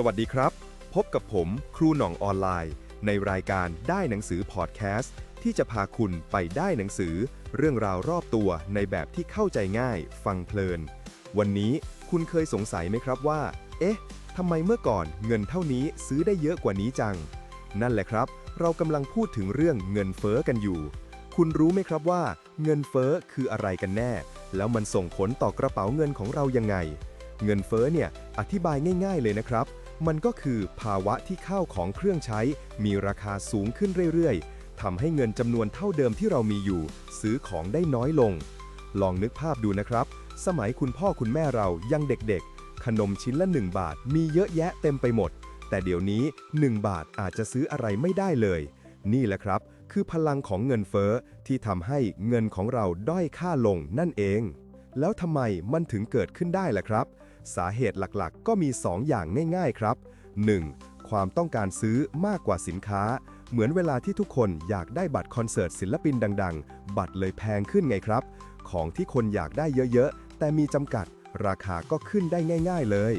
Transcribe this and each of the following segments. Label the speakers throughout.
Speaker 1: สวัสดีครับ พบกับผมครูหน่องออนไลน์ ในรายการได้หนังสือพอดแคสต์ที่จะพาคุณไปได้หนังสือ เรื่องราวรอบตัวในแบบที่เข้าใจง่าย ฟังเพลิน วันนี้คุณเคยสงสัยไหมครับว่า เอ๊ะทำไมเมื่อก่อนเงินเท่านี้ซื้อได้เยอะกว่านี้จัง นั่นแหละครับ เรากำลังพูดถึงเรื่องเงินเฟ้อกันอยู่ คุณรู้ไหมครับว่า เงินเฟ้อคืออะไรกันแน่ แล้วมันส่งผลต่อกระเป๋าเงินของเรายังไง เงินเฟ้อเนี่ยอธิบายง่าย ๆ เลยนะครับ มันก็คือภาวะที่ข้าวของเครื่องใช้ มีราคาสูงขึ้นเรื่อยๆทำให้เงินจำนวนเท่าเดิมที่เรามีอยู่ ซื้อของได้น้อยลง ลองนึกภาพดูนะครับ สมัยคุณพ่อคุณแม่เรายังเด็กๆ ขนมชิ้นละ 1 บาทมีเยอะแยะเต็มไปหมด แต่เดี๋ยวนี้ 1 บาทอาจจะซื้ออะไรไม่ได้เลย นี่แหละครับ คือพลังของเงินเฟ้อที่ทำให้เงินของเราด้อยค่าลงนั่นเอง แล้วทำไมมันถึงเกิดขึ้นได้ล่ะครับ สาเหตุหลักๆ ก็มี 2 อย่างง่ายๆครับ 1. ความต้องการซื้อมากกว่าสินค้า เหมือนเวลาที่ทุกคนอยากได้บัตรคอนเสิร์ตศิลปินดัง ๆ บัตรเลยแพงขึ้นไงครับ ของที่คนอยากได้เยอะๆ แต่มีจำกัด ราคาก็ขึ้นได้ง่าย ๆเลย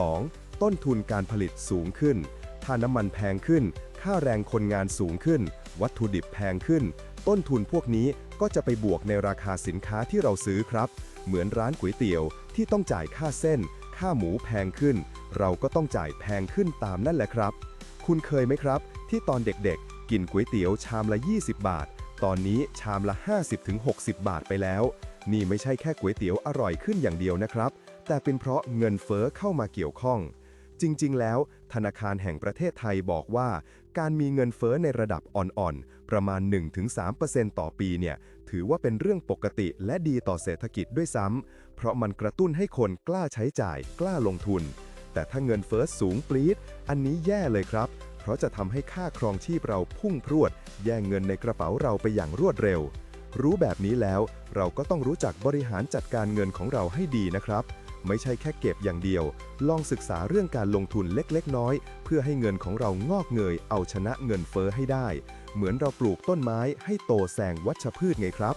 Speaker 1: 2. ต้นทุนการผลิตสูงขึ้น ถ้าน้ำมันแพงขึ้น ค่าแรงคนงานสูงขึ้น วัตถุดิบแพงขึ้น ต้นทุนพวกนี้ก็จะไปบวกในราคาสินค้าที่เราซื้อครับ เหมือนร้านก๋วยเตี๋ยวที่ต้องจ่ายค่าเส้น ค่าหมูแพงขึ้น เราก็ต้องจ่ายแพงขึ้นตามนั่นแหละครับ คุณเคยไหมครับ ที่ตอนเด็กๆ กินก๋วยเตี๋ยวชามละ 20 บาท ตอนนี้ชามละ 50-60 บาทไปแล้ว นี่ไม่ใช่แค่ก๋วยเตี๋ยวอร่อยขึ้นอย่างเดียวนะครับ แต่เป็นเพราะเงินเฟ้อเข้ามาเกี่ยวข้อง จริง ๆ แล้ว ธนาคารแห่งประเทศไทยบอกว่า การมีเงินเฟ้อในระดับอ่อนๆ ประมาณ 1-3%ต่อปีเนี่ย ถือว่าเป็นเรื่องปกติและดีต่อเศรษฐกิจด้วยซ้ำ เพราะมันกระตุ้นให้คนกล้าใช้จ่าย กล้าลงทุน แต่ถ้าเงินเฟ้อสูงปรี๊ด อันนี้แย่เลยครับ เพราะจะทำให้ค่าครองชีพเราพุ่งพรวด แย่งเงินในกระเป๋าเราไปอย่างรวดเร็ว รู้แบบนี้แล้ว เราก็ต้องรู้จักบริหารจัดการเงินของเราให้ดีนะครับ ไม่ใช่แค่เก็บอย่างเดียว ลองศึกษาเรื่องการลงทุนเล็กๆ น้อยเพื่อให้เงินของเรางอกเงย เอาชนะเงินเฟ้อให้ได้ เหมือนเราปลูกต้นไม้ให้โตแซงวัชพืชไงครับ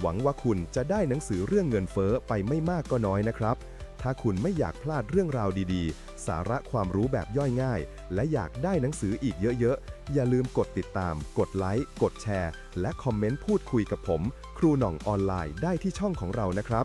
Speaker 1: หวังว่าคุณจะได้หนังสือเรื่องเงินเฟ้อไปไม่มากก็น้อยนะครับ ถ้าคุณไม่อยากพลาดเรื่องราวดีๆ สาระความรู้แบบย่อยง่าย และอยากได้หนังสืออีกเยอะๆ อย่าลืมกดติดตาม กดไลค์ กดแชร์ และคอมเมนต์พูดคุยกับผม ครูหน่องออนไลน์ได้ที่ช่องของเรานะครับ